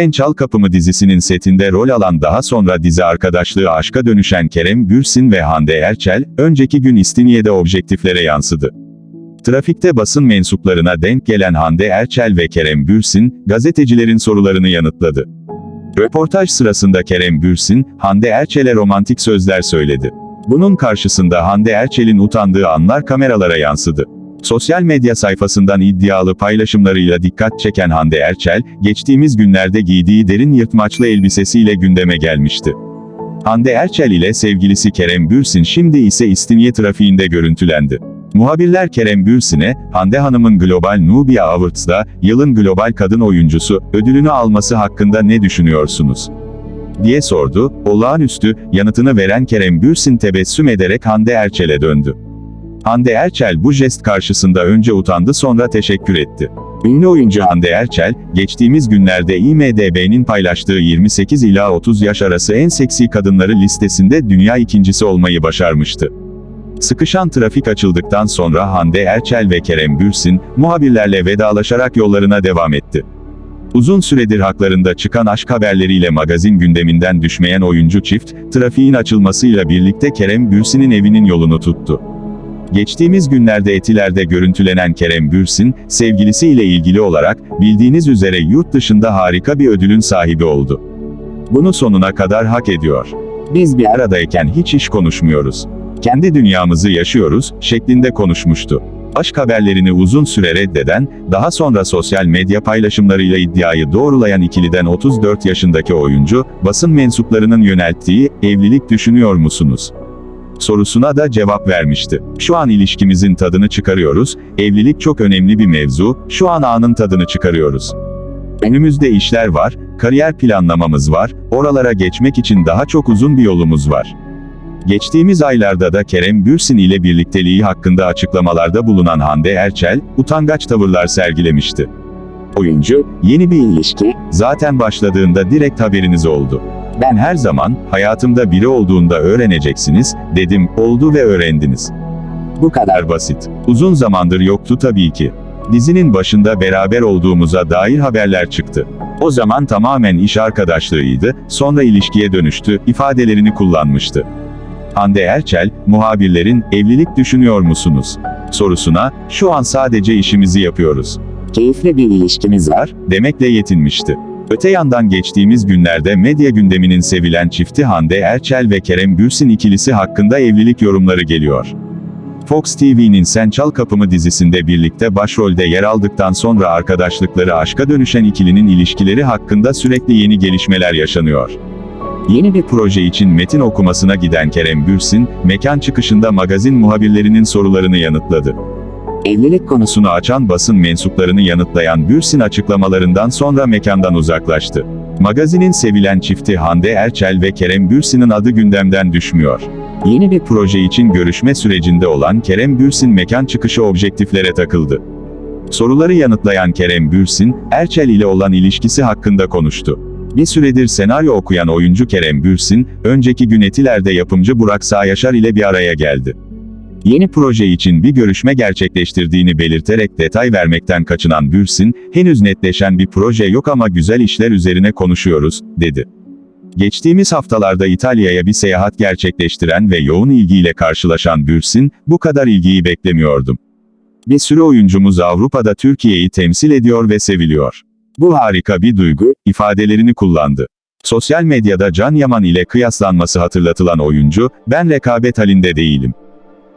Sen Çal Kapımı dizisinin setinde rol alan daha sonra dizi arkadaşlığı aşka dönüşen Kerem Bürsin ve Hande Erçel, önceki gün İstinye'de objektiflere yansıdı. Trafikte basın mensuplarına denk gelen Hande Erçel ve Kerem Bürsin, gazetecilerin sorularını yanıtladı. Röportaj sırasında Kerem Bürsin, Hande Erçel'e romantik sözler söyledi. Bunun karşısında Hande Erçel'in utandığı anlar kameralara yansıdı. Sosyal medya sayfasından iddialı paylaşımlarıyla dikkat çeken Hande Erçel, geçtiğimiz günlerde giydiği derin yırtmaçlı elbisesiyle gündeme gelmişti. Hande Erçel ile sevgilisi Kerem Bürsin şimdi ise İstinye trafiğinde görüntülendi. Muhabirler Kerem Bürsin'e, Hande Hanım'ın Global Nubia Awards'da, yılın global kadın oyuncusu, ödülünü alması hakkında ne düşünüyorsunuz? diye sordu, olağanüstü, yanıtını veren Kerem Bürsin tebessüm ederek Hande Erçel'e döndü. Hande Erçel bu jest karşısında önce utandı sonra teşekkür etti. Ünlü oyuncu Hande Erçel, geçtiğimiz günlerde IMDB'nin paylaştığı 28 ila 30 yaş arası en seksi kadınları listesinde dünya ikincisi olmayı başarmıştı. Sıkışan trafik açıldıktan sonra Hande Erçel ve Kerem Bürsin, muhabirlerle vedalaşarak yollarına devam etti. Uzun süredir haklarında çıkan aşk haberleriyle magazin gündeminden düşmeyen oyuncu çift, trafiğin açılmasıyla birlikte Kerem Bürsin'in evinin yolunu tuttu. Geçtiğimiz günlerde Etiler'de görüntülenen Kerem Bürsin, sevgilisiyle ilgili olarak, bildiğiniz üzere yurt dışında harika bir ödülün sahibi oldu. Bunu sonuna kadar hak ediyor. Biz bir aradayken hiç iş konuşmuyoruz. Kendi dünyamızı yaşıyoruz, şeklinde konuşmuştu. Aşk haberlerini uzun süre reddeden, daha sonra sosyal medya paylaşımlarıyla iddiayı doğrulayan ikiliden 34 yaşındaki oyuncu, basın mensuplarının yönelttiği, evlilik düşünüyor musunuz? Sorusuna da cevap vermişti. Şu an ilişkimizin tadını çıkarıyoruz, evlilik çok önemli bir mevzu, şu an anın tadını çıkarıyoruz. Önümüzde işler var, kariyer planlamamız var, oralara geçmek için daha çok uzun bir yolumuz var. Geçtiğimiz aylarda da Kerem Bürsin ile birlikteliği hakkında açıklamalarda bulunan Hande Erçel, utangaç tavırlar sergilemişti. Oyuncu, yeni bir ilişki, zaten başladığında direkt haberiniz oldu. Ben her zaman, hayatımda biri olduğunda öğreneceksiniz, dedim, oldu ve öğrendiniz. Bu kadar basit. Uzun zamandır yoktu tabii ki. Dizinin başında beraber olduğumuza dair haberler çıktı. O zaman tamamen iş arkadaşlığıydı, sonra ilişkiye dönüştü, ifadelerini kullanmıştı. Hande Erçel, muhabirlerin, evlilik düşünüyor musunuz? sorusuna, şu an sadece işimizi yapıyoruz. Keyifli bir ilişkimiz var, demekle yetinmişti. Öte yandan geçtiğimiz günlerde medya gündeminin sevilen çifti Hande Erçel ve Kerem Bürsin ikilisi hakkında evlilik yorumları geliyor. Fox TV'nin Sen Çal Kapımı dizisinde birlikte başrolde yer aldıktan sonra arkadaşlıkları aşka dönüşen ikilinin ilişkileri hakkında sürekli yeni gelişmeler yaşanıyor. Yeni bir proje için metin okumasına giden Kerem Bürsin, mekan çıkışında magazin muhabirlerinin sorularını yanıtladı. Evlilik konusunu açan basın mensuplarını yanıtlayan Bürsin açıklamalarından sonra mekandan uzaklaştı. Magazinin sevilen çifti Hande Erçel ve Kerem Bürsin'in adı gündemden düşmüyor. Yeni bir proje için görüşme sürecinde olan Kerem Bürsin mekan çıkışı objektiflere takıldı. Soruları yanıtlayan Kerem Bürsin, Erçel ile olan ilişkisi hakkında konuştu. Bir süredir senaryo okuyan oyuncu Kerem Bürsin, önceki gün Etiler'de yapımcı Burak Sağyaşar ile bir araya geldi. Yeni proje için bir görüşme gerçekleştirdiğini belirterek detay vermekten kaçınan Bürsin, henüz netleşen bir proje yok ama güzel işler üzerine konuşuyoruz, dedi. Geçtiğimiz haftalarda İtalya'ya bir seyahat gerçekleştiren ve yoğun ilgiyle karşılaşan Bürsin, bu kadar ilgiyi beklemiyordum. Bir sürü oyuncumuz Avrupa'da Türkiye'yi temsil ediyor ve seviliyor. Bu harika bir duygu, ifadelerini kullandı. Sosyal medyada Can Yaman ile kıyaslanması hatırlatılan oyuncu, ben rekabet halinde değilim.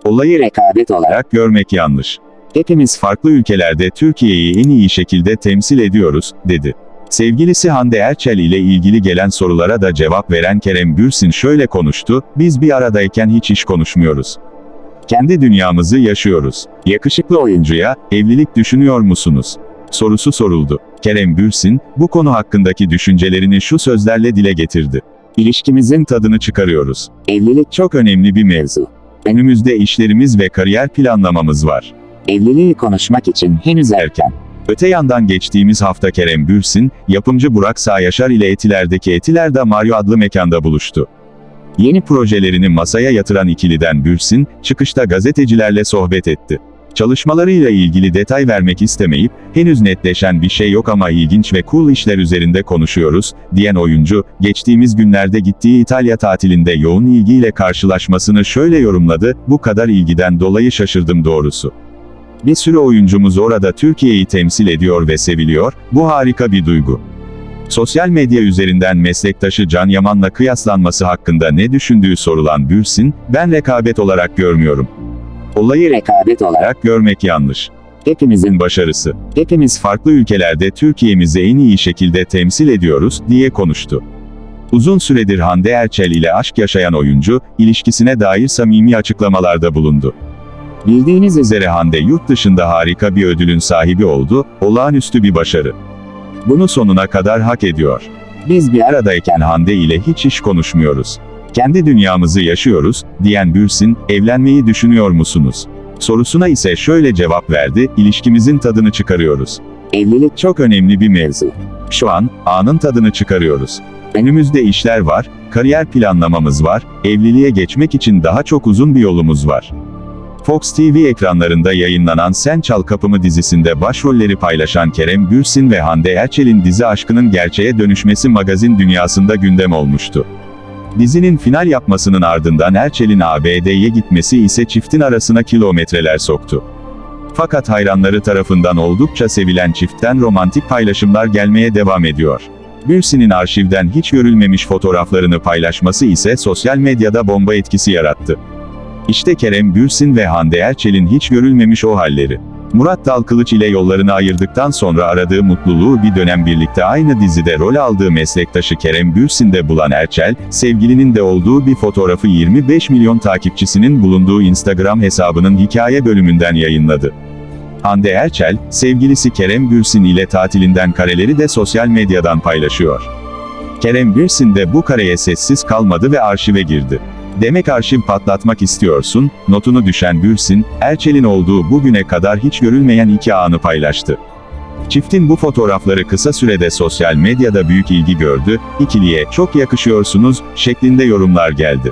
Olayı rekabet olarak görmek yanlış. Hepimiz farklı ülkelerde Türkiye'yi en iyi şekilde temsil ediyoruz, dedi. Sevgilisi Hande Erçel ile ilgili gelen sorulara da cevap veren Kerem Bürsin şöyle konuştu, biz bir aradayken hiç iş konuşmuyoruz. Kendi dünyamızı yaşıyoruz. Yakışıklı oyuncuya, evlilik düşünüyor musunuz? Sorusu soruldu. Kerem Bürsin, bu konu hakkındaki düşüncelerini şu sözlerle dile getirdi. İlişkimizin tadını çıkarıyoruz. Evlilik çok önemli bir mevzu. Önümüzde işlerimiz ve kariyer planlamamız var. Evliliği konuşmak için henüz erken. Öte yandan geçtiğimiz hafta Kerem Bürsin, yapımcı Burak Sağyaşar ile Etiler'deki Etiler'de Mario adlı mekanda buluştu. Yeni projelerini masaya yatıran ikiliden Bürsin, çıkışta gazetecilerle sohbet etti. Çalışmalarıyla ilgili detay vermek istemeyip, henüz netleşen bir şey yok ama ilginç ve cool işler üzerinde konuşuyoruz, diyen oyuncu, geçtiğimiz günlerde gittiği İtalya tatilinde yoğun ilgiyle karşılaşmasını şöyle yorumladı, bu kadar ilgiden dolayı şaşırdım doğrusu. Bir sürü oyuncumuz orada Türkiye'yi temsil ediyor ve seviliyor, bu harika bir duygu. Sosyal medya üzerinden meslektaşı Can Yaman'la kıyaslanması hakkında ne düşündüğü sorulan Bürsin, ben rekabet olarak görmüyorum. Olayı rekabet olarak görmek yanlış. Hepimizin başarısı. Hepimiz farklı ülkelerde Türkiye'mizi en iyi şekilde temsil ediyoruz, diye konuştu. Uzun süredir Hande Erçel ile aşk yaşayan oyuncu, ilişkisine dair samimi açıklamalarda bulundu. Bildiğiniz üzere Hande yurt dışında harika bir ödülün sahibi oldu, olağanüstü bir başarı. Bunu sonuna kadar hak ediyor. Biz bir aradayken Hande ile hiç iş konuşmuyoruz. Kendi dünyamızı yaşıyoruz, diyen Bürsin, evlenmeyi düşünüyor musunuz? Sorusuna ise şöyle cevap verdi, ilişkimizin tadını çıkarıyoruz. Evlilik çok önemli bir mevzu. Şu an, anın tadını çıkarıyoruz. Önümüzde işler var, kariyer planlamamız var, evliliğe geçmek için daha çok uzun bir yolumuz var. Fox TV ekranlarında yayınlanan Sen Çal Kapımı dizisinde başrolleri paylaşan Kerem Bürsin ve Hande Erçel'in dizi aşkının gerçeğe dönüşmesi magazin dünyasında gündem olmuştu. Dizinin final yapmasının ardından Erçel'in ABD'ye gitmesi ise çiftin arasına kilometreler soktu. Fakat hayranları tarafından oldukça sevilen çiftten romantik paylaşımlar gelmeye devam ediyor. Bürsin'in arşivden hiç görülmemiş fotoğraflarını paylaşması ise sosyal medyada bomba etkisi yarattı. İşte Kerem Bürsin ve Hande Erçel'in hiç görülmemiş o halleri. Murat Dalkılıç ile yollarını ayırdıktan sonra aradığı mutluluğu bir dönem birlikte aynı dizide rol aldığı meslektaşı Kerem Bürsin'de bulan Erçel, sevgilinin de olduğu bir fotoğrafı 25 milyon takipçisinin bulunduğu Instagram hesabının hikaye bölümünden yayınladı. Hande Erçel, sevgilisi Kerem Bürsin ile tatilinden kareleri de sosyal medyadan paylaşıyor. Kerem Bürsin de bu kareye sessiz kalmadı ve arşive girdi. Demek arşiv patlatmak istiyorsun, notunu düşen Bürsin, Erçel'in olduğu bugüne kadar hiç görülmeyen iki anı paylaştı. Çiftin bu fotoğrafları kısa sürede sosyal medyada büyük ilgi gördü, ikiliye çok yakışıyorsunuz şeklinde yorumlar geldi.